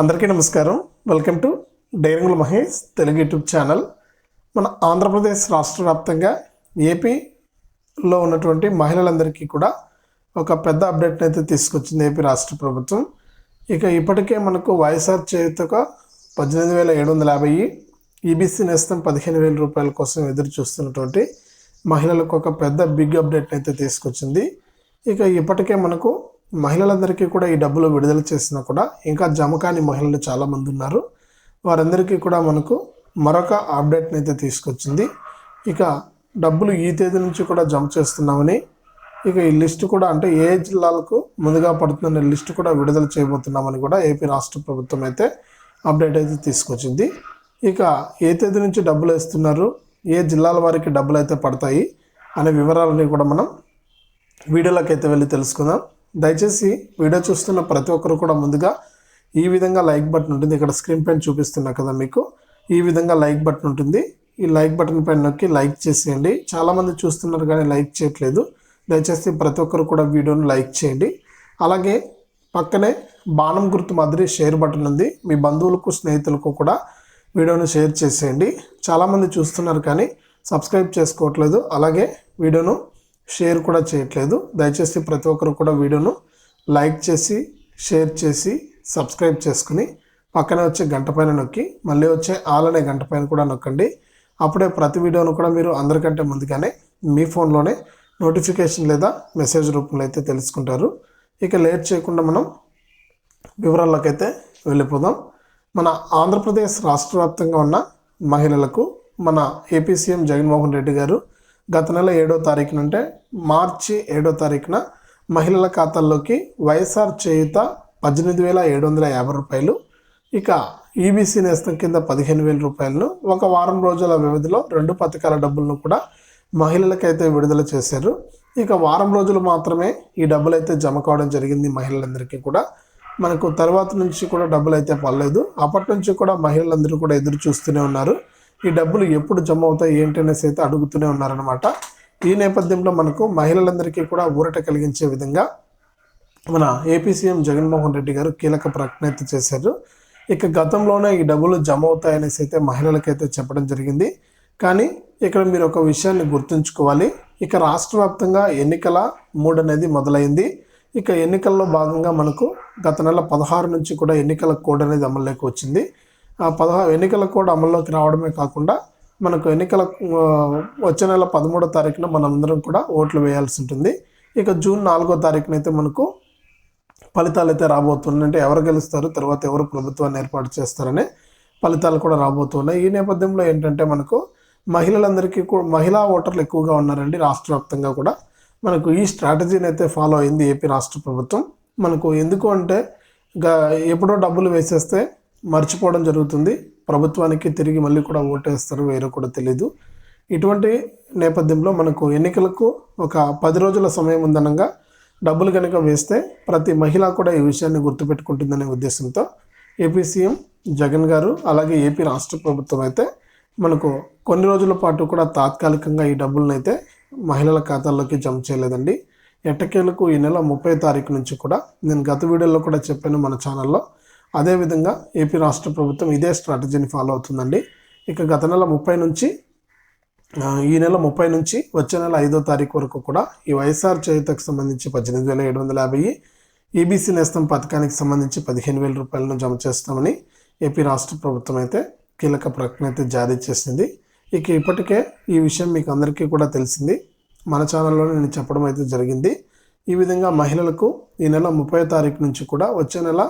అందరికీ నమస్కారం. Welcome to డైరంగుల మహేష్ తెలుగు యూట్యూబ్ ఛానల్. మన ఆంధ్రప్రదేశ్ రాష్ట్ర వ్యాప్తంగా ఏపీలో ఉన్నటువంటి మహిళలందరికీ కూడా ఒక పెద్ద అప్డేట్ని అయితే తీసుకొచ్చింది ఏపీ రాష్ట్ర ప్రభుత్వం. ఇక ఇప్పటికే మనకు వైఎస్ఆర్ చేయుతక పద్దెనిమిది వేల ఏడు వందల యాభై ఈబీసీ నేస్తం పదిహేను వేల రూపాయల కోసం ఎదురు చూస్తున్నటువంటి మహిళలకు ఒక పెద్ద బిగ్ అప్డేట్ అయితే తీసుకొచ్చింది. ఇక ఇప్పటికే మనకు మహిళలందరికీ కూడా ఈ డబ్బులు విడుదల చేసినా కూడా ఇంకా జమ కాని మహిళలు చాలామంది ఉన్నారు. వారందరికీ కూడా మనకు మరొక అప్డేట్ని అయితే తీసుకొచ్చింది. ఇక డబ్బులు ఈ తేదీ నుంచి కూడా జమ చేస్తున్నామని ఇక ఈ లిస్టు కూడా అంటే ఏ జిల్లాలకు ముందుగా పడుతుందనే లిస్టు కూడా విడుదల చేయబోతున్నామని కూడా ఏపీ రాష్ట్ర ప్రభుత్వం అయితే అప్డేట్ అయితే తీసుకొచ్చింది. ఇక ఏ తేదీ నుంచి డబ్బులు వేస్తున్నారు ఏ జిల్లాల వారికి డబ్బులు అయితే పడతాయి అనే వివరాలని కూడా మనం వీడియోలోకి అయితే వెళ్ళి తెలుసుకుందాం. దయచేసి వీడియో చూస్తున్న ప్రతి ఒక్కరు కూడా ముందుగా ఈ విధంగా లైక్ బటన్ ఉంటుంది. ఇక్కడ స్క్రీన్ పైన చూపిస్తున్నా కదా మీకు. ఈ విధంగా లైక్ బటన్ ఉంటుంది. ఈ లైక్ బటన్ పైన నొక్కి లైక్ చేసేయండి. చాలామంది చూస్తున్నారు కానీ లైక్ చేయట్లేదు. దయచేసి ప్రతి ఒక్కరు కూడా వీడియోని లైక్ చేయండి. అలాగే పక్కనే బాణం గుర్తు మాదిరి షేర్ బటన్ ఉంది. మీ బంధువులకు స్నేహితులకు కూడా వీడియోను షేర్ చేసేయండి. చాలామంది చూస్తున్నారు కానీ సబ్స్క్రైబ్ చేసుకోవట్లేదు. అలాగే వీడియోను షేర్ కూడా చేయట్లేదు. దయచేసి ప్రతి ఒక్కరు కూడా వీడియోను లైక్ చేసి షేర్ చేసి సబ్స్క్రైబ్ చేసుకుని పక్కనే వచ్చే గంట పైన నొక్కి మళ్ళీ వచ్చే ఆల్ అనే గంట పైన కూడా నొక్కండి. అప్పుడే ప్రతి వీడియోను కూడా మీరు అందరికంటే ముందుగానే మీ ఫోన్లోనే నోటిఫికేషన్ లేదా మెసేజ్ రూపంలో అయితే తెలుసుకుంటారు. ఇక లేట్ చేయకుండా మనం వివరాలకైతే వెళ్ళిపోదాం. మన ఆంధ్రప్రదేశ్ రాష్ట్ర వ్యాప్తంగా ఉన్న మహిళలకు మన ఏపీ సీఎం జగన్మోహన్ రెడ్డి గారు గత నెల ఏడో తారీఖున అంటే మార్చి ఏడో తారీఖున మహిళల ఖాతాల్లోకి వైఎస్ఆర్ చేయుత పద్దెనిమిది వేల ఏడు వందల యాభై రూపాయలు ఇక ఈబీసీ నేస్తం కింద పదిహేను వేల రూపాయలను ఒక వారం రోజుల వ్యవధిలో రెండు పథకాల డబ్బులను కూడా మహిళలకైతే విడుదల చేశారు. ఇక వారం రోజులు మాత్రమే ఈ డబ్బులు అయితే జమ కావడం జరిగింది మహిళలందరికీ కూడా. మనకు తర్వాత నుంచి కూడా డబ్బులు అయితే పడలేదు. అప్పటి నుంచి కూడా మహిళలందరూ కూడా ఎదురు చూస్తూనే ఉన్నారు. ఈ డబ్బులు ఎప్పుడు జమ అవుతాయి ఏంటి అనేసి అయితే అడుగుతూనే ఉన్నారనమాట ఈ నేపథ్యంలో మనకు మహిళలందరికీ కూడా ఊరట కలిగించే విధంగా మన ఏపీ సీఎం జగన్మోహన్ రెడ్డి గారు కీలక ప్రకటన అయితే చేశారు. ఇక గతంలోనే ఈ డబ్బులు జమ అవుతాయనేసి అయితే మహిళలకైతే చెప్పడం జరిగింది. కానీ ఇక్కడ మీరు ఒక విషయాన్ని గుర్తుంచుకోవాలి. ఇక రాష్ట్ర వ్యాప్తంగా ఎన్నికల మూడు అనేది మొదలైంది. ఇక ఎన్నికల్లో భాగంగా మనకు గత నెల పదహారు నుంచి కూడా ఎన్నికల కోడ్ అనేది అమల్లోకి వచ్చింది. ఆ పదహారు ఎన్నికల కోడ్ అమల్లోకి రావడమే కాకుండా మనకు ఎన్నికల వచ్చే నెల పదమూడో తారీఖున మనందరం కూడా ఓట్లు వేయాల్సి ఉంటుంది. ఇక జూన్ నాలుగో తారీఖున అయితే మనకు ఫలితాలు అయితే రాబోతున్నాయి. అంటే ఎవరు గెలుస్తారు తర్వాత ఎవరు ప్రభుత్వాన్ని ఏర్పాటు చేస్తారనే ఫలితాలు కూడా రాబోతున్నాయి. ఈ నేపథ్యంలో ఏంటంటే మనకు మహిళలందరికీ కూడా మహిళా ఓటర్లు ఎక్కువగా ఉన్నారండి రాష్ట్ర వ్యాప్తంగా కూడా. మనకు ఈ స్ట్రాటజీని అయితే ఫాలో అయింది ఏపీ రాష్ట్ర ప్రభుత్వం. మనకు ఎందుకు అంటే ఎప్పుడో డబ్బులు వేసేస్తే మర్చిపోవడం జరుగుతుంది. ప్రభుత్వానికి తిరిగి మళ్ళీ కూడా ఓటేస్తారు వేరే కూడా తెలియదు ఇటువంటి నేపథ్యంలో మనకు ఎన్నికలకు ఒక పది రోజుల సమయం ఉందనగా డబ్బులు కనుక వేస్తే ప్రతి మహిళ కూడా ఈ విషయాన్ని గుర్తుపెట్టుకుంటుందనే ఉద్దేశంతో ఏపీ సీఎం జగన్ గారు అలాగే ఏపీ రాష్ట్ర ప్రభుత్వం అయితే మనకు కొన్ని రోజుల పాటు కూడా తాత్కాలికంగా ఈ డబ్బులను అయితే మహిళల ఖాతాల్లోకి జమ చేయలేదండి. ఎట్టకేలకు ఈ నెల ముప్పై తారీఖు నుంచి కూడా నేను గత వీడియోలో కూడా చెప్పాను మన ఛానల్లో. అదేవిధంగా ఏపీ రాష్ట్ర ప్రభుత్వం ఇదే స్ట్రాటజీని ఫాలో అవుతుందండి. ఇక గత నెల ముప్పై నుంచి ఈ నెల ముప్పై నుంచి వచ్చే నెల ఐదో తారీఖు వరకు కూడా ఈ వైఎస్ఆర్ చేయుతకు సంబంధించి పద్దెనిమిది వేల ఏడు వందల యాభై ఈబీసీ నేస్తం పథకానికి సంబంధించి పదిహేను వేల రూపాయలను జమ చేస్తామని ఏపీ రాష్ట్ర ప్రభుత్వం అయితే కీలక ప్రకటన అయితే జారీ చేసింది. ఇక ఇప్పటికే ఈ విషయం మీకు అందరికీ కూడా తెలిసింది. మన ఛానల్లో నేను చెప్పడం అయితే జరిగింది. ఈ విధంగా మహిళలకు ఈ నెల ముప్పై తారీఖు నుంచి కూడా వచ్చే నెల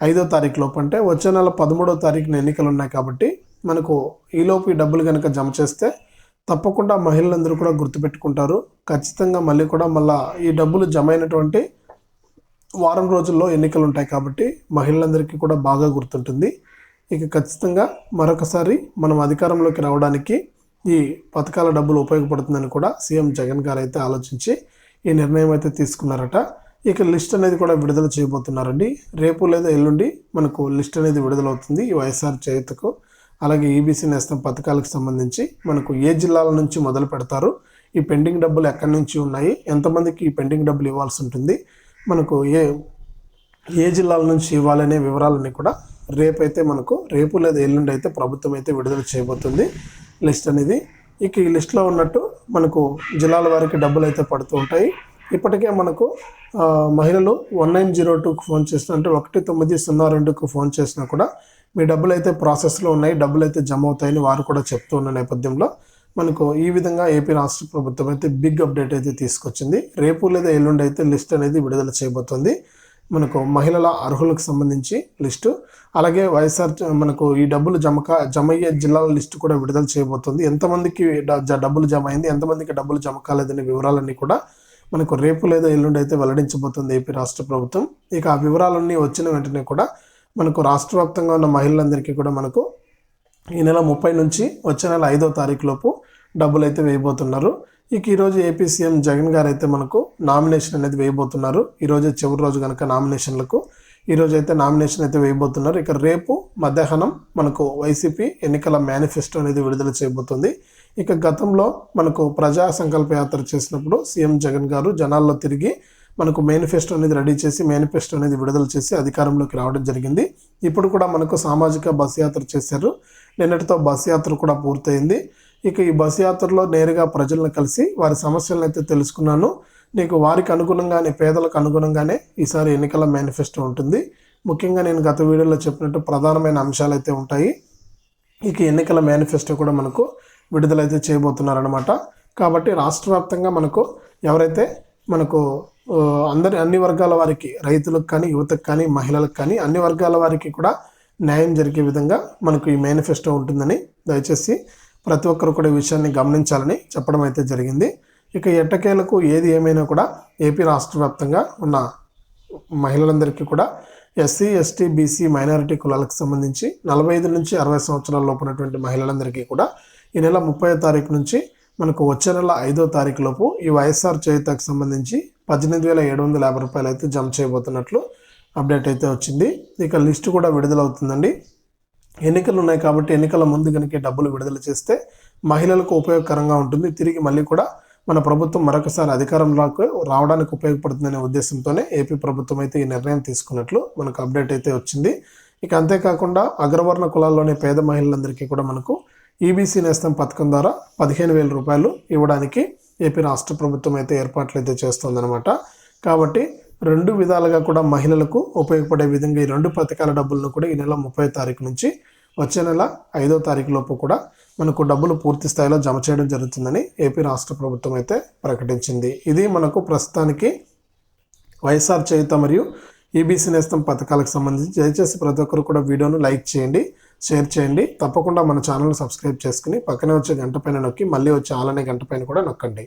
ఐదో తారీఖు లోపు అంటే వచ్చే నెల పదమూడో తారీఖున ఎన్నికలు ఉన్నాయి కాబట్టి మనకు ఈలోపు ఈ డబ్బులు కనుక జమ చేస్తే తప్పకుండా మహిళలందరూ కూడా గుర్తుపెట్టుకుంటారు. ఖచ్చితంగా మళ్ళీ కూడా మళ్ళా ఈ డబ్బులు జమ అయినటువంటి వారం రోజుల్లో ఎన్నికలు ఉంటాయి కాబట్టి మహిళలందరికీ కూడా బాగా గుర్తుంటుంది. ఇక ఖచ్చితంగా మరొకసారి మనం అధికారంలోకి రావడానికి ఈ పథకాల డబ్బులు ఉపయోగపడుతుందని కూడా సీఎం జగన్ గారు అయితే ఆలోచించి ఈ నిర్ణయం అయితే తీసుకున్నారట. ఇక లిస్ట్ అనేది కూడా విడుదల చేయబోతున్నారండి. రేపు లేదా ఎల్లుండి మనకు లిస్ట్ అనేది విడుదలవుతుంది ఈ వైఎస్ఆర్ చేతకు అలాగే ఈబీసీ నేస్తం పథకాలకు సంబంధించి మనకు ఏ జిల్లాల నుంచి మొదలు పెడతారు ఈ పెండింగ్ డబ్బులు ఎక్కడి నుంచి ఉన్నాయి ఎంతమందికి ఈ పెండింగ్ డబ్బులు ఇవ్వాల్సి ఉంటుంది మనకు ఏ ఏ జిల్లాల నుంచి ఇవ్వాలనే వివరాలన్నీ కూడా రేపైతే మనకు రేపు లేదా ఎల్లుండి అయితే ప్రభుత్వం అయితే విడుదల చేయబోతుంది లిస్ట్ అనేది. ఇక ఈ లిస్ట్లో ఉన్నట్టు మనకు జిల్లాల వారికి డబ్బులు అయితే పడుతూ ఉంటాయి. ఇప్పటికే మనకు మహిళలు వన్ నైన్ జీరో టూకి ఫోన్ చేసిన అంటే ఒకటి తొమ్మిది సున్నా రెండుకు ఫోన్ చేసినా కూడా మీ డబ్బులు అయితే ప్రాసెస్లో ఉన్నాయి డబ్బులు అయితే జమ అవుతాయని వారు కూడా చెప్తూ ఉన్న నేపథ్యంలో మనకు ఈ విధంగా ఏపీ రాష్ట్ర ప్రభుత్వం అయితే బిగ్ అప్డేట్ అయితే తీసుకొచ్చింది. రేపు లేదా ఎల్లుండి అయితే లిస్ట్ అనేది విడుదల చేయబోతుంది. మనకు మహిళల అర్హులకు సంబంధించి లిస్టు అలాగే వైఎస్ఆర్ మనకు ఈ డబ్బులు జమక జమ అయ్యే జిల్లాల లిస్టు కూడా విడుదల చేయబోతుంది. ఎంతమందికి డ- జ- డబ్బులు జమ అయింది ఎంతమందికి డబ్బులు జమ కాలేదనే వివరాలన్నీ కూడా మనకు రేపు లేదా ఎల్లుండి అయితే వెల్లడించబోతుంది ఏపీ రాష్ట్ర ప్రభుత్వం. ఇక ఆ వివరాలన్నీ వచ్చిన వెంటనే కూడా మనకు రాష్ట్ర వ్యాప్తంగా ఉన్న మహిళలందరికీ కూడా మనకు ఈ నెల ముప్పై నుంచి వచ్చే నెల ఐదో తారీఖు లోపు డబ్బులు అయితే వేయబోతున్నారు. ఇక ఈరోజు ఏపీ సీఎం జగన్ గారు అయితే మనకు నామినేషన్ అనేది వేయబోతున్నారు. ఈరోజు చివరి రోజు కనుక నామినేషన్లకు ఈరోజు అయితే నామినేషన్ అయితే వేయబోతున్నారు. ఇక రేపు మధ్యాహ్నం మనకు వైసీపీ ఎన్నికల మేనిఫెస్టో అనేది విడుదల చేయబోతుంది. ఇక గతంలో మనకు ప్రజా సంకల్ప యాత్ర చేసినప్పుడు సీఎం జగన్ గారు జనాల్లో తిరిగి మనకు మేనిఫెస్టో అనేది రెడీ చేసి మేనిఫెస్టో అనేది విడుదల చేసి అధికారంలోకి రావడం జరిగింది. ఇప్పుడు కూడా మనకు సామాజిక బస్ యాత్ర చేశారు. నిన్నటితో బస్ యాత్ర కూడా పూర్తయింది. ఇక ఈ బస్ యాత్రలో నేరుగా ప్రజలను కలిసి వారి సమస్యలను అయితే తెలుసుకున్నాను. నీకు వారికి అనుగుణంగానే పేదలకు అనుగుణంగానే ఈసారి ఎన్నికల మేనిఫెస్టో ఉంటుంది. ముఖ్యంగా నేను గత వీడియోలో చెప్పినట్టు ప్రధానమైన అంశాలు అయితే ఉంటాయి. ఇక ఎన్నికల మేనిఫెస్టో కూడా మనకు విడుదలైతే చేయబోతున్నారనమాట కాబట్టి రాష్ట్ర వ్యాప్తంగా మనకు ఎవరైతే మనకు అందరి అన్ని వర్గాల వారికి రైతులకు కానీ యువతకు కానీ మహిళలకు కానీ అన్ని వర్గాల వారికి కూడా న్యాయం జరిగే విధంగా మనకు ఈ మేనిఫెస్టో ఉంటుందని దయచేసి ప్రతి ఒక్కరు కూడా ఈ విషయాన్ని గమనించాలని చెప్పడం అయితే జరిగింది. ఇక ఎట్టకేలకు ఏది ఏమైనా కూడా ఏపీ రాష్ట్ర వ్యాప్తంగా ఉన్న మహిళలందరికీ కూడా ఎస్సీ ఎస్టీ బీసీ మైనారిటీ కులాలకు సంబంధించి నలభై ఐదు నుంచి అరవై సంవత్సరాల లోపు ఉన్నటువంటి మహిళలందరికీ కూడా ఈ నెల ముప్పై తారీఖు నుంచి మనకు వచ్చే నెల ఐదో తారీఖు లోపు ఈ వైఎస్ఆర్ చేయుతకు సంబంధించి పద్దెనిమిది వేల ఏడు వందల యాభై రూపాయలు అయితే జమ చేయబోతున్నట్లు అప్డేట్ అయితే వచ్చింది. ఇక లిస్టు కూడా విడుదలవుతుందండి. ఎన్నికలు ఉన్నాయి కాబట్టి ఎన్నికల ముందు కనుక డబ్బులు విడుదల చేస్తే మహిళలకు ఉపయోగకరంగా ఉంటుంది. తిరిగి మళ్ళీ కూడా మన ప్రభుత్వం మరొకసారి అధికారంలోకి రావడానికి ఉపయోగపడుతుందనే ఉద్దేశంతోనే ఏపీ ప్రభుత్వం అయితే ఈ నిర్ణయం తీసుకున్నట్లు మనకు అప్డేట్ అయితే వచ్చింది. ఇక అంతేకాకుండా అగ్రవర్ణ కులాల్లోని పేద మహిళలందరికీ కూడా మనకు ఈబీసీ నేస్తం పథకం ద్వారా పదిహేను వేల రూపాయలు ఇవ్వడానికి ఏపీ రాష్ట్ర ప్రభుత్వం అయితే ఏర్పాట్లు అయితే చేస్తుందన్నమాట. కాబట్టి రెండు విధాలుగా కూడా మహిళలకు ఉపయోగపడే విధంగా ఈ రెండు పథకాల డబ్బులను కూడా ఈ నెల ముప్పై తారీఖు నుంచి వచ్చే నెల ఐదో తారీఖు లోపు కూడా మనకు డబ్బులు పూర్తి స్థాయిలో జమ చేయడం జరుగుతుందని ఏపీ రాష్ట్ర ప్రభుత్వం అయితే ప్రకటించింది. ఇది మనకు ప్రస్తుతానికి వైఎస్ఆర్ చేయుత మరియు ఈబీసీ నేస్తం పథకాలకు సంబంధించి దయచేసి ప్రతి ఒక్కరు కూడా వీడియోను లైక్ చేయండి. షేర్ చేయండి. తప్పకుండా మన ఛానల్ని సబ్స్క్రైబ్ చేసుకుని పక్కనే వచ్చే గంట పైన నొక్కి మళ్ళీ వచ్చే ఆలనే గంట పైన కూడా నొక్కండి.